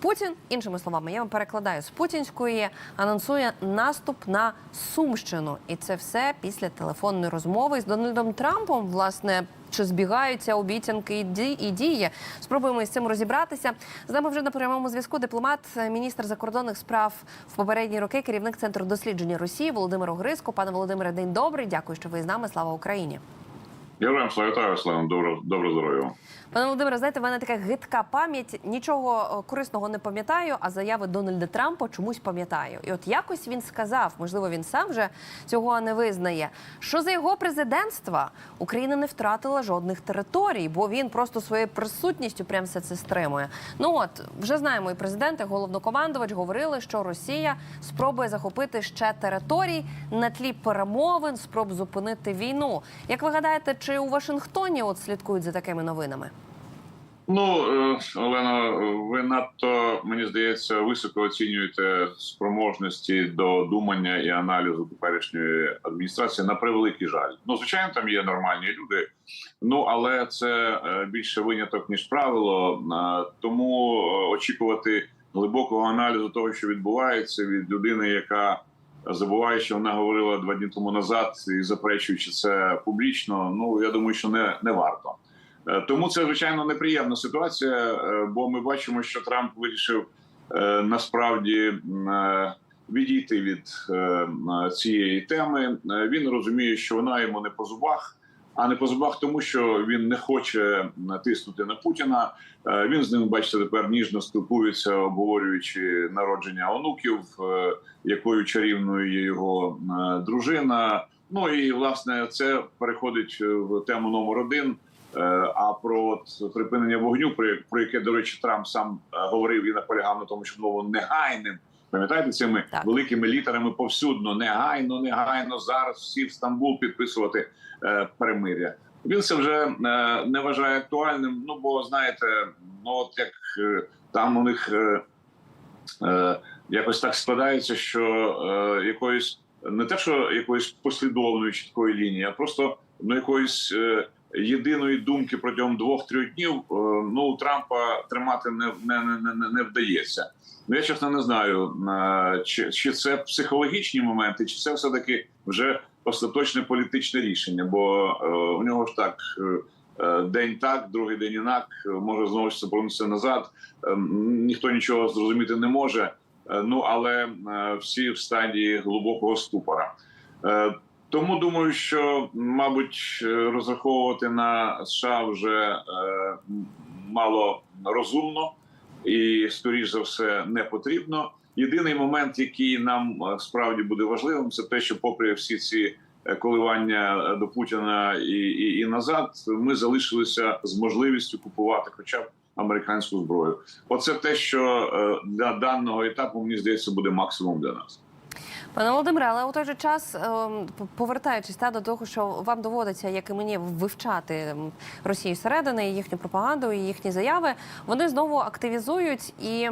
Путін, іншими словами, я вам перекладаю з путінської, анонсує наступ на Сумщину, і це все після телефонної розмови з Дональдом Трампом. Власне, чи збігаються обіцянки і ді- і дії? Спробуємо із цим розібратися. З нами вже на прямому зв'язку дипломат, міністр закордонних справ в попередні роки, керівник центру дослідження Росії Володимир Огриско. Пане Володимире, день добрий. Дякую, що ви з нами. Слава Україні. Героям слава вітаю, Слава, добро, добро здоров'я. Пане Володимире, знаєте, в мене така гидка пам'ять. Нічого е, корисного не пам'ятаю, а заяви Дональда Трампа чомусь пам'ятаю. І от якось він сказав, можливо, він сам вже цього не визнає. Що за його президентства Україна не втратила жодних територій, бо він просто своєю присутністю прям все це стримує. Ну от вже знаємо, і президент, і головнокомандувач говорили, що Росія спробує захопити ще територій на тлі перемовин, спроб зупинити війну. Як ви гадаєте, чи у Вашингтоні от слідкують за такими новинами? Ну, е, Олено, ви надто, мені здається, високо оцінюєте спроможності до думання і аналізу теперішньої адміністрації на превеликий жаль. Ну, звичайно, там є нормальні люди, ну але це е, більше виняток ніж правило. Тому е, очікувати глибокого аналізу того, що відбувається, від людини, яка забуває, що вона говорила два дні тому назад, і заперечуючи це публічно. Ну я думаю, що не, не варто. Е, Тому це звичайно неприємна ситуація, е, бо ми бачимо, що Трамп вирішив е, насправді відійти від цієї теми. Він розуміє, що вона йому не по зубах, а не по тому що він не хоче натиснути на Путіна. Е, Він з ним, бачите, тепер ніжно спілкується, обговорюючи народження онуків, е, якою чарівною є його е, дружина. Ну і власне це переходить в тему номер один. А про от припинення вогню, про, яке, до речі, Трамп сам говорив і наполягав на тому, що було негайним. Пам'ятаєте цими Так. великими літерами повсюдно негайно, негайно зараз всі в Стамбул підписувати е, перемиря. Він це вже е, не вважає актуальним. Ну бо знаєте, ну от як е, там у них е, е, якось так складається, що е, якоїсь не те, що якоїсь послідовної чіткої лінії, а просто ну якоїсь е, єдиної думки протягом двох-трьох днів е, ну у Трампа тримати не, не, не, не, вдається. Ну я чесно не знаю, е, чи, чи це психологічні моменти, чи це все таки вже остаточне політичне рішення, бо е, у нього ж так. День так, другий день інак, може знову ж повернутися назад. Ніхто нічого зрозуміти не може. Ну але всі в стадії глибокого ступора. Тому думаю, що мабуть розраховувати на США вже е, мало розумно і, скоріш за все, не потрібно. Єдиний момент, який нам е, справді буде важливим, це те, що, попри всі ці е, коливання до Путіна і, і, і назад, ми залишилися з можливістю купувати, хоча б американську зброю. Оце те, що для даного етапу мені здається буде максимум для нас. Пане Володимире, але у той же час, ем, повертаючись та до того, що вам доводиться, як і мені, вивчати Росію зсередини, і їхню пропаганду, і їхні заяви, вони знову активізують і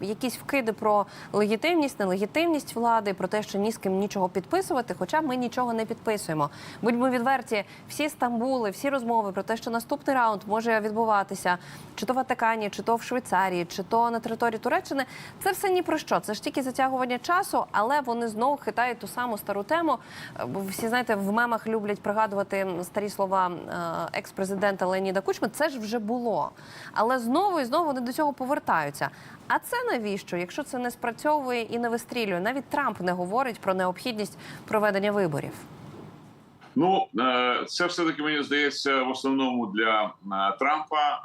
якісь вкиди про легітимність, нелегітимність влади, про те, що ні з ким нічого підписувати, хоча ми нічого не підписуємо. Будьмо відверті, всі Стамбули, всі розмови про те, що наступний раунд може відбуватися чи то в Ватикані, чи то в Швейцарії, чи то на території Туреччини, це все ні про що. Це ж тільки затягування часу, але вони знову хитають ту саму стару тему. Е, Всі знаєте, в мемах люблять пригадувати старі слова е, екс-президента Леоніда Кучми. Це ж вже було. Але знову і знову вони до цього повертаються. А це навіщо, якщо це не спрацьовує і не вистрілює? Навіть Трамп не говорить про необхідність проведення виборів. Ну е, це все таки мені здається в основному для Трампа.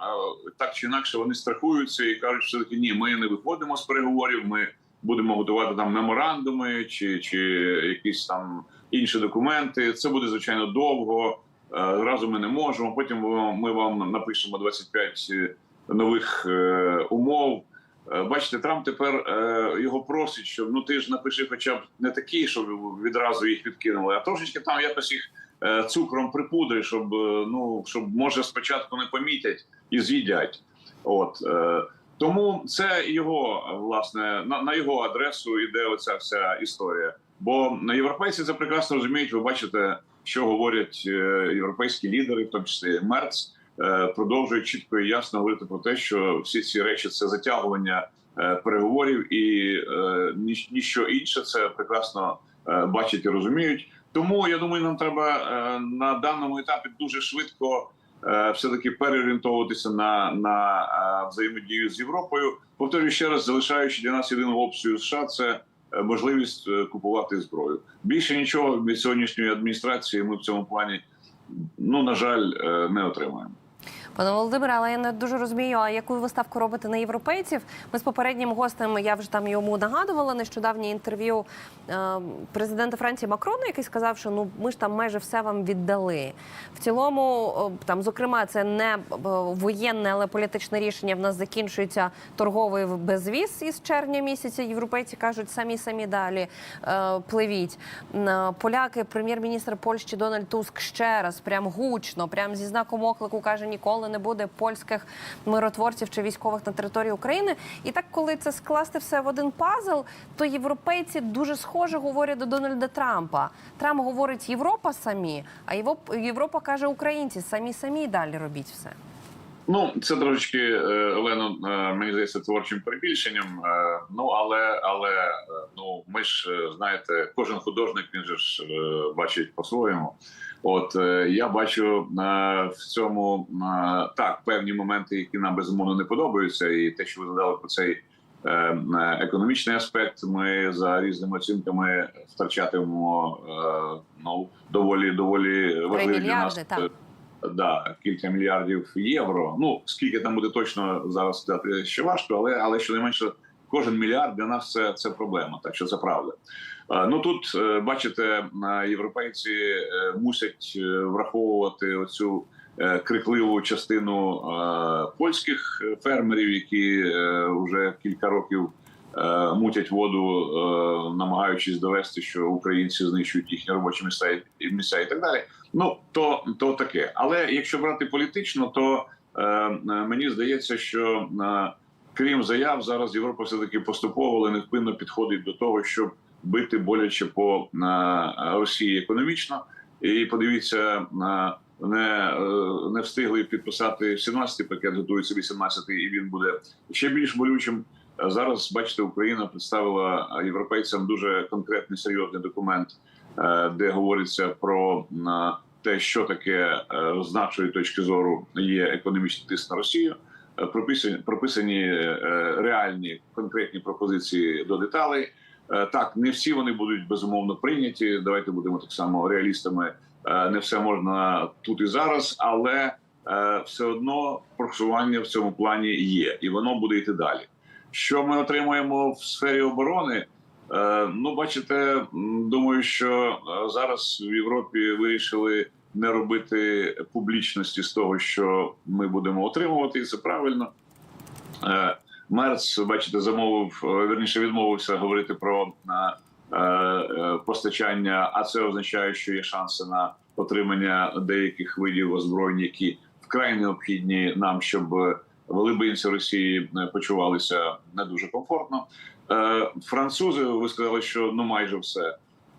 Так чи інакше вони страхуються і кажуть, що таки ні, ми не виходимо з переговорів. Ми будемо готувати там меморандуми чи, чи якісь там інші документи. Це буде звичайно довго. Е, Разу ми не можемо. Потім ми вам напишемо 25 нових е, умов. Е, Бачите, Трамп тепер е, його просить, що ну ти ж напиши, хоча б не такі, щоб відразу їх відкинули, а трошечки там якось їх е, цукром припудри, щоб е, ну щоб може спочатку не помітять і з'їдять. От е, тому це його власне на, на його адресу йде оця вся історія. Бо європейці це прекрасно розуміють. Ви бачите, що говорять е, європейські лідери, в тому числі Мерц. е, Продовжують чітко і ясно говорити про те, що всі ці речі це затягування е, переговорів, і е, ніщо інше це прекрасно е, бачать і розуміють. Тому я думаю, нам треба е, на даному етапі дуже швидко е, все таки переорієнтовуватися на, на е, взаємодію з Європою. Повторюю ще раз, залишаючи для нас єдину опцію США, це е, можливість е, купувати зброю. Більше нічого від сьогоднішньої адміністрації ми в цьому плані, ну на жаль, е, не отримаємо. Пане Володимире, але я не дуже розумію, а яку ви ставку робите на європейців? Ми з попереднім гостем, я вже там йому нагадувала нещодавнє інтерв'ю е, президента Франції Макрона, який сказав, що ну ми ж там майже все вам віддали. В цілому, е, там, зокрема, це не е, воєнне, але політичне рішення. В нас закінчується торговий безвіз із червня місяця. Європейці кажуть, самі самі далі пливіть. Поляки, прем'єр-міністр Польщі Дональд Туск ще раз прям гучно, прям зі знаком оклику каже, ніколи не буде польських миротворців чи військових на території України. І так, коли це скласти все в один пазл, то європейці дуже схоже говорять до Дональда Трампа. Трамп говорить Європа самі, а Європа каже українці самі самі далі робіть все. Ну, це трошечки е, Олено, е, мені здається, творчим перебільшенням. Е, Ну але але е, ну ми ж е, знаєте, кожен художник він же ж е, бачить по-своєму. От е, я бачу в цьому так певні моменти, які нам безумовно не подобаються, і те, що ви задали про цей економічний аспект, ми за різними оцінками втрачатимемо ну доволі доволі важливі для нас так. да, кілька мільярдів євро. Ну скільки там буде точно зараз сказати ще важко, але але щонайменше кожен мільярд для нас це, це проблема. Так що це правда. Ну тут е, бачите, е, європейці е, мусять враховувати оцю крикливу частину польських фермерів, які вже кілька років. Мутять воду, намагаючись довести, що українці знищують їхні робочі місця і місця і так далі. Ну то, то таке. Але якщо брати політично, то мені здається, що е, крім заяв, зараз Європа все таки поступово але невпинно підходить до того, щоб бити боляче по е, Росії економічно. І подивіться, е, не, е, не встигли підписати 17-й пакет, готується 18-й, і він буде ще більш болючим. Зараз бачите, Україна представила європейцям дуже конкретний серйозний документ, де говориться про те, що таке з нашої точки зору є економічний тиск на Росію. Прописані прописані е, реальні конкретні пропозиції до деталей. Е, Так, не всі вони будуть безумовно прийняті. Давайте будемо так само реалістами. Е, Не все можна тут і зараз, але все одно просування в цьому плані є, і воно буде йти далі. Що ми отримуємо в сфері оборони? Ну, бачите, думаю, що зараз в Європі вирішили не робити публічності з того, що ми будемо отримувати, і це правильно. Е, Мерц, бачите, замовив е, верніше відмовився говорити про е, постачання, а це означає, що є шанси на отримання деяких видів озброєнь, які вкрай необхідні нам, щоб волибинці Росії почувалися не дуже комфортно. Французи, ви сказали, що ну майже все.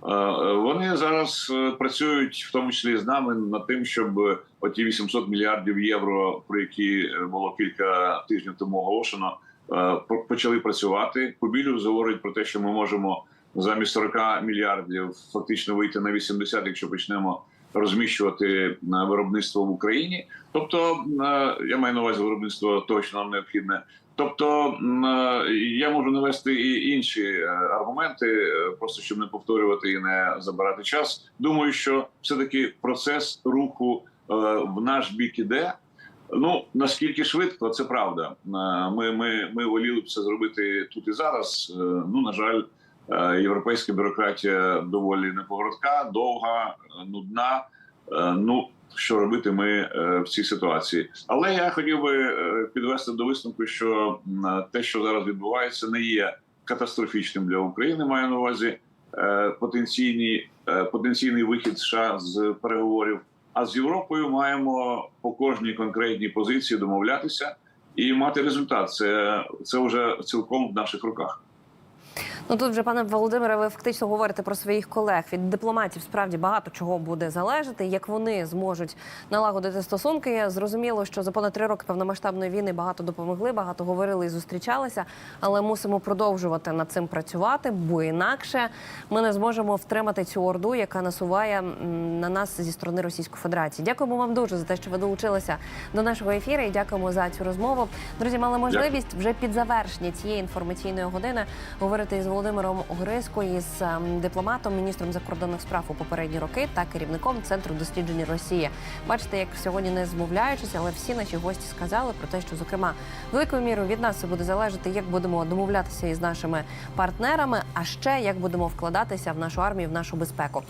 Е, Вони зараз е, працюють, в тому числі з нами, над тим, щоб оті 800 мільярдів євро, про які е, було кілька тижнів тому оголошено, е, по- почали працювати. Кубілюс говорить про те, що ми можемо замість 40 мільярдів фактично вийти на 80, якщо почнемо розміщувати е, виробництво в Україні. Тобто, е, я маю на увазі виробництво точно нам необхідне. Тобто е, я можу навести і інші аргументи, просто щоб не повторювати і не забирати час. Думаю, що все таки процес руху в наш бік іде. Ну наскільки швидко, це правда. Ми, ми, ми воліли б це зробити тут і зараз. Ну на жаль, європейська бюрократія доволі неповоротка, довга, е, нудна. Е, Ну що робити ми е, в цій ситуації? Але я хотів би е, підвести до висновку, що те, що зараз відбувається, не є катастрофічним для України. Маю на увазі е, потенційні е, потенційний вихід США з переговорів. А з Європою маємо по кожній конкретній позиції домовлятися і мати результат. Це, це вже цілком в наших руках. Ну тут вже пане Володимире, ви фактично говорите про своїх колег. Від дипломатів справді багато чого буде залежати, як вони зможуть налагодити стосунки. Зрозуміло, що за понад три роки повномасштабної війни багато допомогли, багато говорили і зустрічалися, але мусимо продовжувати над цим працювати, бо інакше ми не зможемо втримати цю орду, яка насуває на нас зі сторони Російської Федерації. Дякуємо вам дуже за те, що ви долучилися до нашого ефіру. І дякуємо за цю розмову. Друзі, мали можливість вже під завершення цієї інформаційної години говорити із Володимиром Огризко, із ем, дипломатом, міністром закордонних справ у попередні роки та керівником центру досліджень Росії. Бачите, як сьогодні не змовляючись, але всі наші гості сказали про те, що зокрема великою мірою від нас буде залежати, як будемо домовлятися із нашими партнерами, а ще як будемо вкладатися в нашу армію, в нашу безпеку.